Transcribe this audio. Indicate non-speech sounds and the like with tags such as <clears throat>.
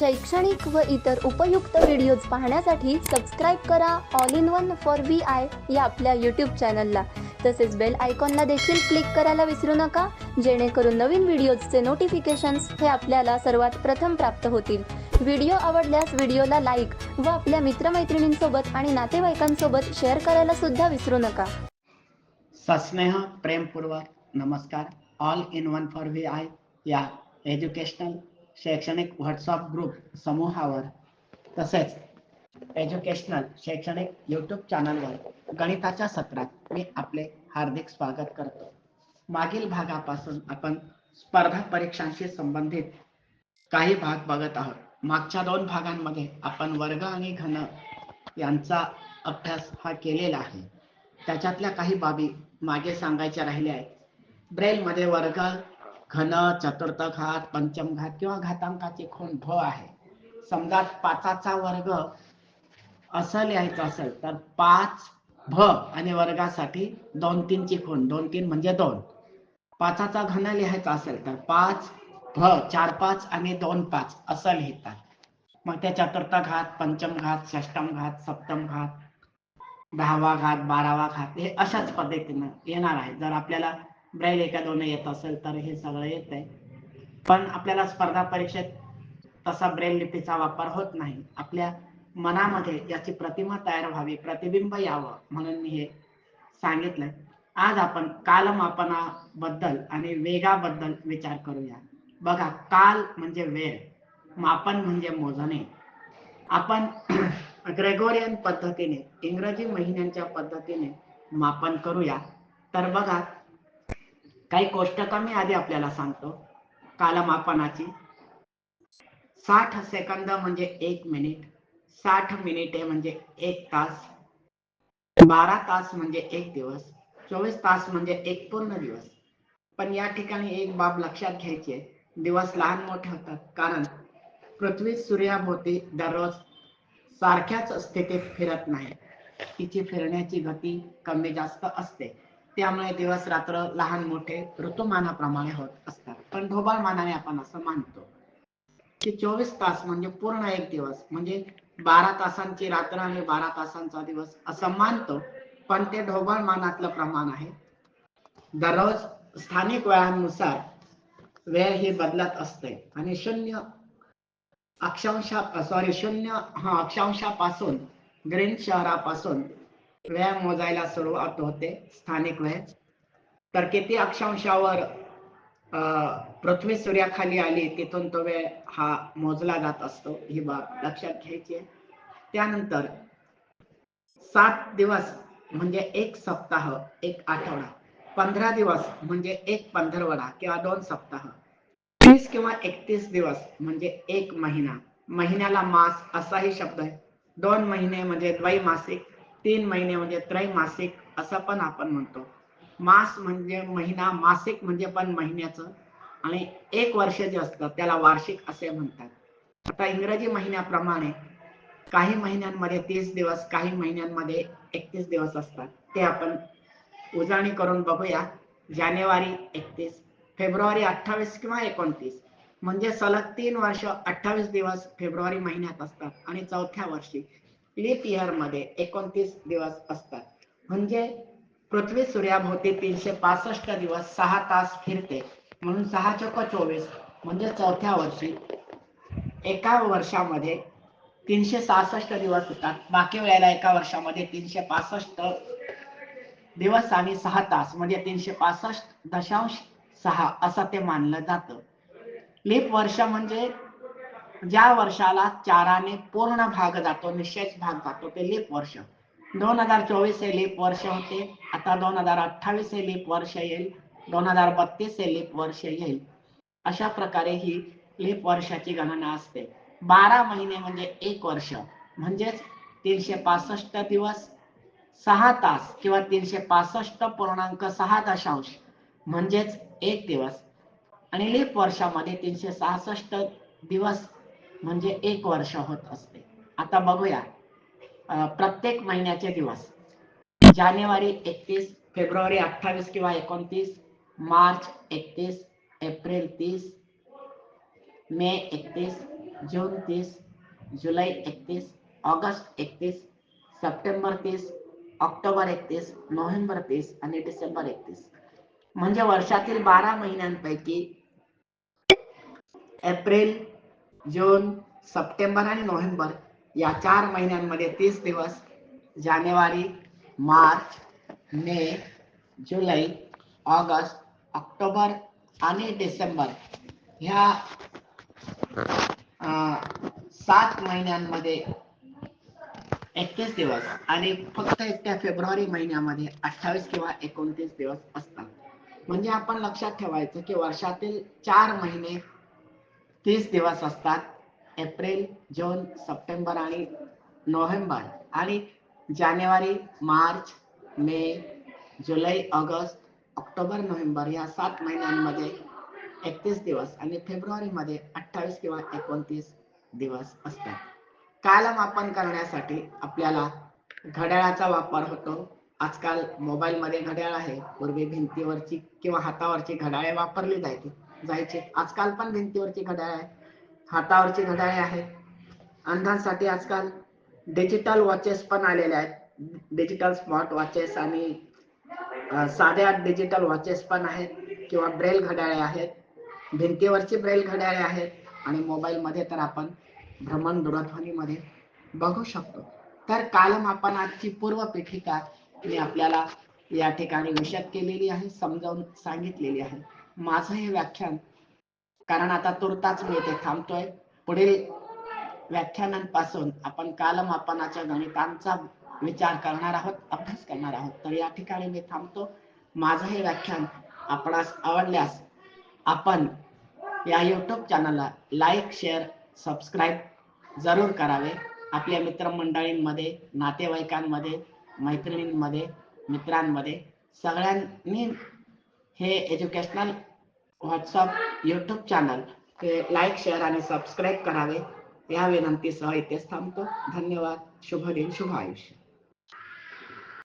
शैक्षणिक व इतर उपयुक्त व्हिडिओज पाहण्यासाठी सबस्क्राईब करा. All in one for V I या आपल्या यूट्यूब चॅनलला तसेच बेल आयकॉनला देखील क्लिक करायला विसरू नका. जेणेकरून नवीन व्हिडिओजचे नोटिफिकेशन्स हे आपल्याला सर्वात प्रथम प्राप्त होतील. व्हिडिओ आवडल्यास व्हिडिओला लाईक व आपल्या मित्रमैत्रिणींसोबत आणि नातेवाईकांसोबत शेअर करायला सुद्धा विसरू नका. सस्नेह प्रेमपूर्वक नमस्कार. All in one for V I या एज्युकेशनल शैक्षणिक व्हॉट्सअप ग्रुप समूहावर तसेच एज्युकेशनल शैक्षणिक यूट्यूब चॅनलवर गणिताच्या सत्रात मी आपले हार्दिक स्वागत करतो. मागील भागापासून आपण स्पर्धा परीक्षांशी संबंधित काही भाग बघत आहोत. मागच्या दोन भागांमध्ये आपण वर्ग आणि घन यांचा अभ्यास हा केलेला आहे. त्याच्यातल्या काही बाबी मागे सांगायच्या राहिल्या आहेत. ब्रेल मध्ये वर्ग घन चतुर्थ घात पंचम घात किंवा घातांकाचे खूण भ आहे. समजा पाचाचा वर्ग असं लिहायचं असेल तर पाच भ आणि वर्गासाठी दोन तीन ची खूण दोन तीन म्हणजे दोन. पाचाचा घन लिहायचा असेल तर पाच भ चार पाच आणि दोन पाच असं लिहितात. मग ते चतुर्थ घात पंचम घात षष्टम घात सप्तम घात दहावा घात बारावा घात हे अशाच पद्धतीनं येणार आहे. जर आपल्याला ब्रेल एका दोन येत असेल तर हे सगळं येत आहे पण आपल्याला स्पर्धा परीक्षेत तसा ब्रेल लिपीचा वापर होत नाही. आपल्या मनामध्ये याची प्रतिमा तयार व्हावी प्रतिबिंब यावं म्हणून मी हे सांगितलंय. आज आपण कालमापनाबद्दल आणि वेगाबद्दल विचार करूया. बघा काल म्हणजे वेळ मापन म्हणजे मोजणे. आपण <clears throat> ग्रेगोरियन पद्धतीने इंग्रजी महिन्यांच्या पद्धतीने मापन करूया. तर बघा काही कोष्टकं मी आधी आपल्याला सांगतो. कालमापनाची. साठ सेकंद म्हणजे एक मिनिट. साठ मिनिटे म्हणजे एक तास. बारा तास म्हणजे एक दिवस. चोवीस तास म्हणजे एक पूर्ण दिवस. पण या ठिकाणी एक बाब लक्षात घ्यायची आहे. दिवस लहान मोठे होतात. कारण पृथ्वी सूर्याभोवती दररोज सारख्याच स्थितीत फिरत नाही. तिची फिरण्याची गती कमी जास्त असते. त्यामुळे दिवस रात्र लहान मोठे ऋतुमानाप्रमाणे होत असतात. पण ढोबाळ मानाने आपण असं मानतो की चोवीस तास म्हणजे पूर्ण एक दिवस म्हणजे बारा तासांची रात्र आणि बारा तासांचा दिवस असं मानतो. पण ते ढोबाळ मानातलं प्रमाण आहे. दररोज स्थानिक वेळानुसार वेळ ही बदलत असते. आणि शून्य अक्षांशा सॉरी शून्य हा अक्षांशापासून ग्रीन शहरापासून वेळ मोजायला सुरुवात होते स्थानिक वेळ. तर किती अक्षांशावर पृथ्वी सूर्याखाली आली तिथून तो वेळ हा मोजला जात असतो ही बाब लक्षात घ्यायची आहे. त्यानंतर सात दिवस म्हणजे एक सप्ताह एक आठवडा. पंधरा दिवस म्हणजे एक पंधरवडा किंवा दोन सप्ताह. तीस किंवा एकतीस दिवस म्हणजे एक महिना. महिन्याला मास असाही शब्द आहे. दोन महिने म्हणजे द्वैमासिक तीन महिने म्हणजे त्रैमासिक असं पण आपण म्हणतो. मास म्हणजे महिना मासिक म्हणजे पण महिन्याचं. आणि एक वर्ष जे असतं त्याला वार्षिक असे म्हणतात. आता इंग्रजी महिन्याप्रमाणे काही महिन्यांमध्ये तीस दिवस काही महिन्यांमध्ये एकतीस दिवस असतात. ते आपण उजळणी करून बघूया. जानेवारी एकतीस फेब्रुवारी अठ्ठावीस किंवा एकोणतीस. म्हणजे सलग तीन वर्ष अठ्ठावीस दिवस फेब्रुवारी महिन्यात असतात आणि चौथ्या वर्षी. लीप इयरमध्ये एकोणतीस दिवस असतात. म्हणजे पृथ्वी सूर्याभोवती तीनशे पासष्ट दिवस सहा तास फिरते. म्हणून सहा चोक चोवीस म्हणजे चौथ्या वर्षी एका वर्षामध्ये तीनशे सहासष्ट दिवस होतात. बाकी वेळेला एका वर्षामध्ये तीनशे पासष्ट दिवस आणि सहा तास म्हणजे तीनशे पासष्ट दशांश सहा असं ते मानलं जातं. लीप वर्ष म्हणजे ज्या वर्षाला चाराने पूर्ण भाग जातो निशेष भाग जातो ते लीप वर्ष. दोन हजार चोवीस हे लीप वर्ष होते आता दोन हजार अठ्ठावीस हे लीप वर्ष येईल दोन हजार बत्तीस हे लीप वर्ष येईल. अशा प्रकारे ही लीप वर्षाची गणना असते. बारा महिने म्हणजे एक वर्ष म्हणजेच तीनशे पासष्ट दिवस सहा तास किंवा तीनशे पासष्ट पूर्णांक सहा दशांश म्हणजेच एक दिवस. आणि लीप वर्षामध्ये तीनशे सहासष्ट दिवस म्हणजे एक वर्ष होत असते. आता बघूया. प्रत्येक महिन्याचे दिवस. जानेवारी एकतीस फेब्रुवारी अठ्ठावीस किंवा एकोणतीस मार्च एकतीस एप्रिल तीस मे एकतीस जून तीस जुलै एकतीस ऑगस्ट एकतीस सप्टेंबर तीस ऑक्टोबर एकतीस नोव्हेंबर तीस आणि डिसेंबर एकतीस. म्हणजे वर्षातील बारा महिन्यांपैकी एप्रिल जून सप्टेंबर आणि नोव्हेंबर या चार महिन्यांमध्ये तीस दिवस जानेवारी मार्च मे जुलै ऑगस्ट ऑक्टोबर आणि डिसेंबर ह्या अं, सात महिन्यांमध्ये एकतीस दिवस आणि फक्त एकट्या फेब्रुवारी महिन्यामध्ये अठ्ठावीस किंवा एकोणतीस दिवस असतात. म्हणजे आपण लक्षात ठेवायचं की वर्षातील चार महिने तीस दिवस असतात. एप्रिल जून सप्टेंबर आणि नोव्हेंबर. आणि जानेवारी मार्च मे जुलै ऑगस्ट ऑक्टोबर नोव्हेंबर या सात महिन्यांमध्ये एकतीस दिवस आणि फेब्रुवारीमध्ये अठ्ठावीस किंवा एकोणतीस दिवस असतात. कालमापन करण्यासाठी आपल्याला घड्याळाचा वापर होतो. आजकाल मोबाईलमध्ये घड्याळ आहे. पूर्वी भिंतीवरची किंवा हातावरची घड्याळे वापरली जायची. जायचे. आजकाल पण भिंतीवरची घड्याळ आहे. हातावरची घड्याळे आहेत. अंधांसाठी आजकाल डिजिटल वॉचेस पण आलेले आहेत. डिजिटल स्मार्ट वॉचेस आणि साध्या डिजिटल वॉचेस पण आहेत किंवा ब्रेल घड्याळे आहेत. भिंतीवरची ब्रेल घड्याळे आहेत आणि मोबाईलमध्ये तर आपण भ्रमण दूरध्वनीमध्ये बघू शकतो. तर कालमापनाची पूर्व पीठिका मी आपल्याला या ठिकाणी विषद केलेली आहे समजावून सांगितलेली आहे. माझं हे व्याख्यान कारण आता तुर्ताच मी इथे थांबतोय. पुढील व्याख्यानांपासून आपण कालमापनाच्या गणितांचा विचार करणार आहोत अभ्यास करणार आहोत. तर या ठिकाणी मी थांबतो. माझं हे व्याख्यान आपणास आवडल्यास आपण या युट्यूब चॅनलला लाईक शेअर सबस्क्राईब जरूर करावे. आपल्या मित्रमंडळींमध्ये नातेवाईकांमध्ये मैत्रिणींमध्ये मित्रांमध्ये सगळ्यांनी हे एज्युकेशनल व्हॉट्सअप यूट्यूब चॅनल हे लाईक शेअर आणि सबस्क्राईब करावे. या विनंतीसह इथेच थांबतो. धन्यवाद. शुभ दिन शुभ आयुष्य.